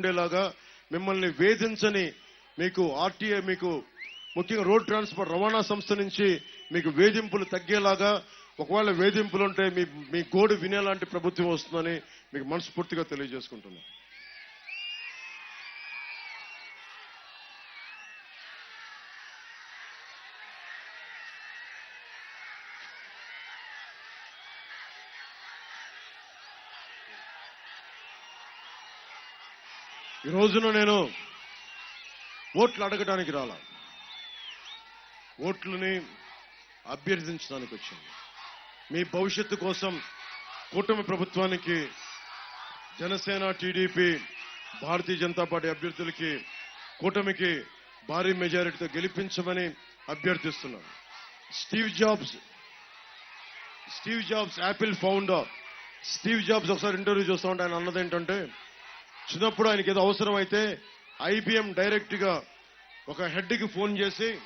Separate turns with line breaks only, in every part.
ఉండేలాగా మిమ్మల్ని వేధించని మీకు ఆర్టీఏ మీకు ముఖ్యంగా రోడ్ ట్రాన్స్పోర్ట్ రవాణా సంస్థ నుంచి మీకు వేధింపులు తగ్గేలాగా ఒకవేళ వేధింపులు ఉంటే మీ మీ గోడు వినేలాంటి ప్రభుత్వం వస్తుందని మీకు మనస్ఫూర్తిగా తెలియజేసుకుంటున్నాను ఈ రోజున నేను ఓట్లు అడగడానికి రాలా. ఓట్లని అభ్యర్థించడానికి వచ్చాను. మీ భవిష్యత్తు కోసం కూటమి ప్రభుత్వానికి జనసేన టీడీపీ భారతీయ జనతా పార్టీ అభ్యర్థులకి కూటమికి భారీ మెజారిటీతో గెలిపించమని అభ్యర్థిస్తున్నాను. Steve Jobs Steve Jobs Apple founder Steve Jobs ఒకసారి ఇంటర్వ్యూ చూస్తూ ఉంటే ఆయన అన్నది ఏంటంటే చిన్నప్పుడు ఆయనకి ఏదో అవసరమైతే ఐబిఎం డైరెక్ట్గా ఒక హెడ్కి ఫోన్ చేసి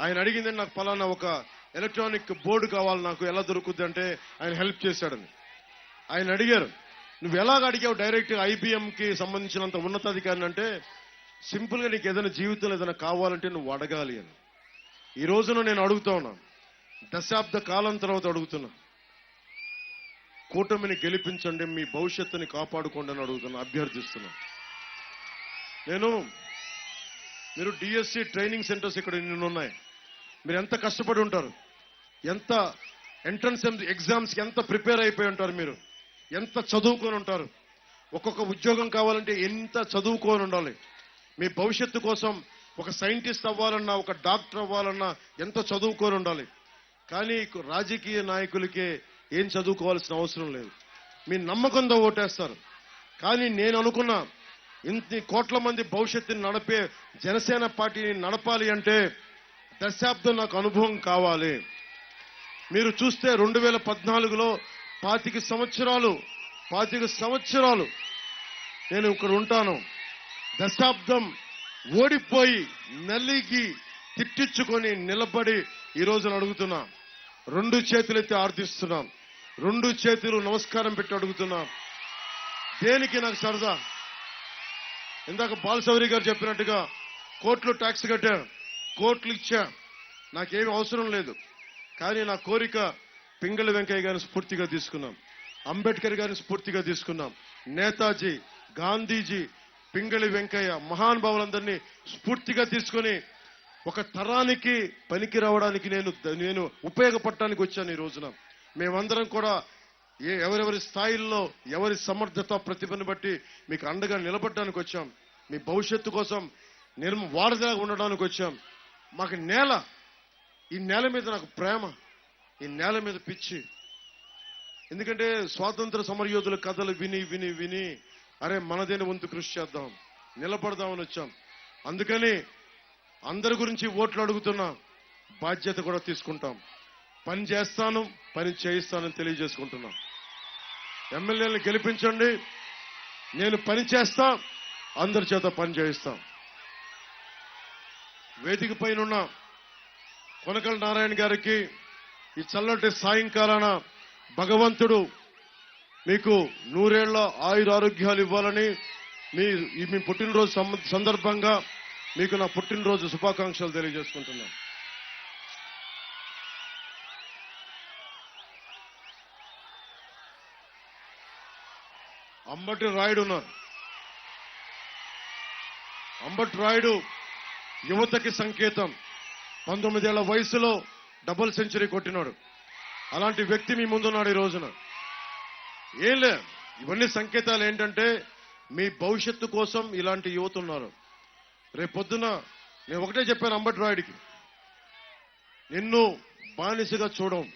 ఆయన అడిగింది నాకు పలానా ఒక ఎలక్ట్రానిక్ బోర్డు కావాలి నాకు ఎలా దొరుకుద్ది? అంటే ఆయన హెల్ప్ చేశాడని. ఆయన అడిగారు నువ్వు ఎలాగ అడిగావు డైరెక్ట్ ఐబిఎం కి సంబంధించినంత ఉన్నతాధికారిని? అంటే సింపుల్గా నీకు ఏదైనా జీవితంలో ఏదైనా కావాలంటే నువ్వు అడగాలి అని. ఈ రోజున నేను అడుగుతా ఉన్నాను దశాబ్ద కాలం తర్వాత అడుగుతున్నా. కూటమిని గెలిపించండి మీ భవిష్యత్తుని కాపాడుకోండి అని అడుగుతున్నా అభ్యర్థిస్తున్నా. నేను మీరు డిఎస్సి ట్రైనింగ్ సెంటర్స్ ఇక్కడ ఇన్ని ఉన్నాయి. మీరు ఎంత కష్టపడి ఉంటారు? ఎంత ఎంట్రన్స్ ఎగ్జామ్స్కి ఎంత ప్రిపేర్ అయిపోయి ఉంటారు మీరు? ఎంత చదువుకొని ఉంటారు? ఒక్కొక్క ఉద్యోగం కావాలంటే ఎంత చదువుకొని ఉండాలి? మీ భవిష్యత్తు కోసం ఒక సైంటిస్ట్ అవ్వాలన్నా ఒక డాక్టర్ అవ్వాలన్నా ఎంత చదువుకొని ఉండాలి? కానీ రాజకీయ నాయకులకే ఏం చదువుకోవాల్సిన అవసరం లేదు. మీ నమ్మకంతో ఓటేస్తారు. కానీ నేను అనుకున్నా ఇంత కోట్ల మంది భవిష్యత్తుని నడిపే జనసేన పార్టీని నడపాలి అంటే దశాబ్దం నాకు అనుభవం కావాలి. మీరు చూస్తే రెండు వేల పద్నాలుగులో పాతిక సంవత్సరాలు పాతిక సంవత్సరాలు నేను ఇక్కడ ఉంటాను. దశాబ్దం ఓడిపోయి నలిగి తిట్టించుకొని నిలబడి ఈరోజు అడుగుతున్నా. రెండు చేతులైతే ఆర్థిస్తున్నాం రెండు చేతులు నమస్కారం పెట్టి అడుగుతున్నాం. దేనికి నాకు సరదా? ఇందాక బాలసౌరి గారు చెప్పినట్టుగా కోట్లు ట్యాక్స్ కట్టా. కోట్లు ఇచ్చా. నాకేమి అవసరం లేదు. కానీ నా కోరిక పింగళి వెంకయ్య గారిని స్ఫూర్తిగా తీసుకున్నాం. అంబేద్కర్ గారిని స్ఫూర్తిగా తీసుకున్నాం. నేతాజీ గాంధీజీ పింగళి వెంకయ్య మహానుభావులందరినీ స్ఫూర్తిగా తీసుకొని ఒక తరానికి పనికి రావడానికి నేను నేను ఉపయోగపడటానికి వచ్చాను ఈ రోజున. మేమందరం కూడా ఏ ఎవరెవరి స్థాయిల్లో ఎవరి సమర్థత ప్రతిభను బట్టి మీకు అండగా నిలబడడానికి వచ్చాం. మీ భవిష్యత్తు కోసం నిర్మ వారధిగా ఉండడానికి వచ్చాం. మాకు నేల ఈ నేల మీద నాకు ప్రేమ ఈ నేల మీద పిచ్చి. ఎందుకంటే స్వాతంత్ర సమరయోధుల కథలు విని విని విని అరే మనదేని వంతు కృషి చేద్దాం నిలబడదామని వచ్చాం. అందుకని అందరి గురించి ఓట్లు అడుగుతున్నా. బాధ్యత కూడా తీసుకుంటాం. పని చేస్తాను పని చేయిస్తానని తెలియజేసుకుంటున్నాం. ఎమ్మెల్యేలను గెలిపించండి. నేను పని చేస్తా అందరి చేత పని చేయిస్తాం. వేదిక పైన ఉన్న కొనకల నారాయణ గారికి ఈ చల్లటి సాయంకాలాన భగవంతుడు మీకు నూరేళ్ళ ఆయుర ఆరోగ్యాలు ఇవ్వాలని మీ మీ పుట్టినరోజు సందర్భంగా మీకు నా పుట్టినరోజు శుభాకాంక్షలు తెలియజేసుకుంటున్నాను. అంబటి రాయుడు ఉన్నారు. అంబటి రాయుడు యువతకి సంకేతం. పంతొమ్మిదేళ్ళ వయసులో డబుల్ సెంచరీ కొట్టినాడు. అలాంటి వ్యక్తి మీ ముందున్నాడు ఈ రోజున. ఏం లే ఇవన్నీ సంకేతాలు ఏంటంటే మీ భవిష్యత్తు కోసం ఇలాంటి యువత ఉన్నారు రేపొద్దున నేను ఒకటే చెప్పాను అంబటి రాయుడికి. నిన్ను బానిసగా చూడం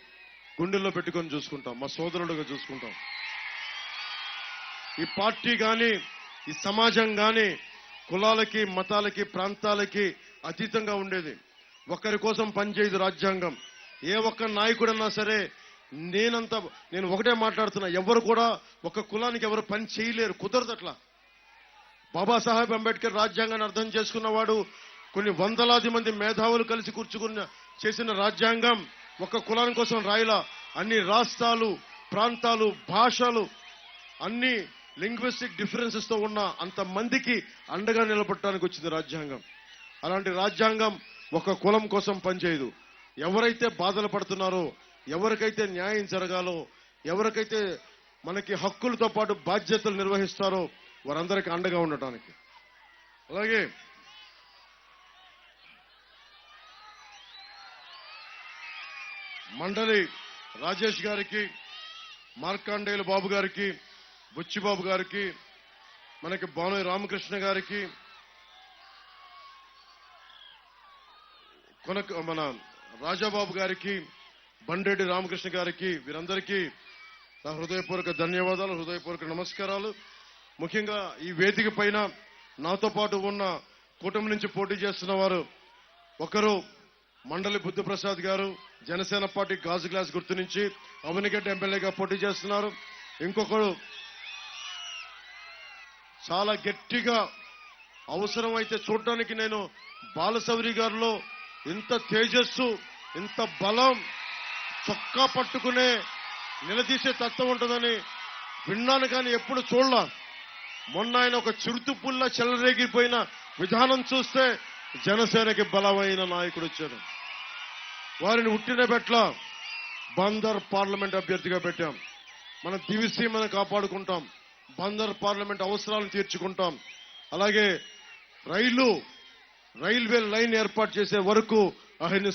గుండెల్లో పెట్టుకొని చూసుకుంటాం మా సోదరుడుగా చూసుకుంటాం. ఈ పార్టీ కానీ ఈ సమాజం కానీ కులాలకి మతాలకి ప్రాంతాలకి అతీతంగా ఉండేది. ఒకరి కోసం పనిచేయదు రాజ్యాంగం. ఏ ఒక్క నాయకుడన్నా సరే నేనంత నేను ఒకటే మాట్లాడుతున్నా ఎవరు కూడా ఒక కులానికి ఎవరు పని చేయలేరు కుదరదు అట్లా. బాబాసాహెబ్ అంబేద్కర్ రాజ్యాంగాన్ని అర్థం చేసుకున్నవాడు కొన్ని వందలాది మంది మేధావులు కలిసి కూర్చుకున్న చేసిన రాజ్యాంగం ఒక కులాని కోసం రాయల. అన్ని రాష్ట్రాలు ప్రాంతాలు భాషలు అన్ని లింగ్విస్టిక్ డిఫరెన్సెస్తో ఉన్న అంతమందికి అండగా నిలబడటానికి వచ్చింది రాజ్యాంగం. అలాంటి రాజ్యాంగం ఒక కులం కోసం పనిచేయదు. ఎవరైతే బాధలు పడుతున్నారో ఎవరికైతే న్యాయం జరగాలో ఎవరికైతే మనకి హక్కులతో పాటు బాధ్యతలు నిర్వహిస్తారో వారందరికీ అండగా ఉండటానికి. అలాగే మండలి రాజేష్ గారికి మార్కాండేయుల బాబు గారికి బుచ్చిబాబు గారికి మనకి బానోయ్ రామకృష్ణ గారికి కొనక మన రాజాబాబు గారికి బండెడ్డి రామకృష్ణ గారికి వీరందరికీ నా హృదయపూర్వక ధన్యవాదాలు హృదయపూర్వక నమస్కారాలు. ముఖ్యంగా ఈ వేదిక పైన నాతో పాటు ఉన్న కూటమి నుంచి పోటీ చేస్తున్న వారు ఒకరు మండలి బుద్ధప్రసాద్ గారు జనసేన పార్టీ గాజు గ్లాస్ గుర్తు నుంచి అవనిగడ్డ ఎమ్మెల్యేగా పోటీ చేస్తున్నారు. ఇంకొకరు చాలా గట్టిగా అవసరమైతే చూడటానికి నేను బాలసౌరి గారిలో ఇంత తేజస్సు ఇంత బలం చొక్కా పట్టుకునే నిలదీసే తత్వం ఉంటుందని విన్నాను కానీ ఎప్పుడు చూడలా. మొన్న ఆయన ఒక చిరుతుపుల్ల చెలరేగిపోయిన విధానం చూస్తే జనసేనకి బలమైన నాయకుడు వచ్చారు వారిని ఉట్టిన పెట్ల బందర్ పార్లమెంట్ అభ్యర్థిగా పెట్టాం. మన దివిసీమను కాపాడుకుంటాం. బందర్ పార్లమెంట్ అవసరాలను తీర్చుకుంటాం. అలాగే రైలు రైల్వే లైన్ ఏర్పాటు చేసే వరకు ఆయన